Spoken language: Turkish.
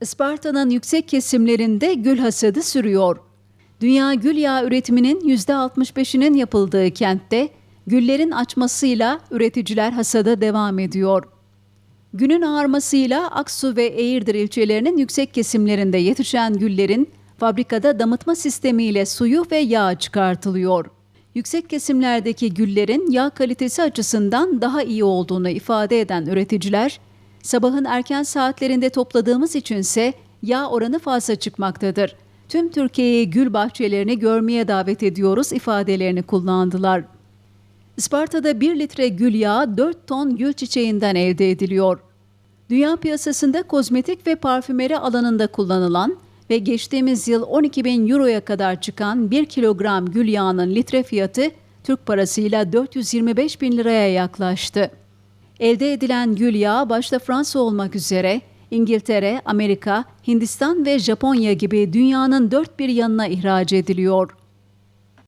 Isparta'nın yüksek kesimlerinde gül hasadı sürüyor. Dünya gül yağı üretiminin %65'inin yapıldığı kentte güllerin açmasıyla üreticiler hasada devam ediyor. Günün ağarmasıyla Aksu ve Eğirdir ilçelerinin yüksek kesimlerinde yetişen güllerin fabrikada damıtma sistemiyle suyu ve yağ çıkartılıyor. Yüksek kesimlerdeki güllerin yağ kalitesi açısından daha iyi olduğunu ifade eden üreticiler, sabahın erken saatlerinde topladığımız içinse yağ oranı fazla çıkmaktadır. Tüm Türkiye'yi gül bahçelerini görmeye davet ediyoruz ifadelerini kullandılar. Isparta'da 1 litre gül yağı 4 ton gül çiçeğinden elde ediliyor. Dünya piyasasında kozmetik ve parfümeri alanında kullanılan ve geçtiğimiz yıl 12 bin euroya kadar çıkan 1 kilogram gül yağının litre fiyatı Türk parasıyla 425 bin liraya yaklaştı. Elde edilen gül yağı başta Fransa olmak üzere İngiltere, Amerika, Hindistan ve Japonya gibi dünyanın dört bir yanına ihraç ediliyor.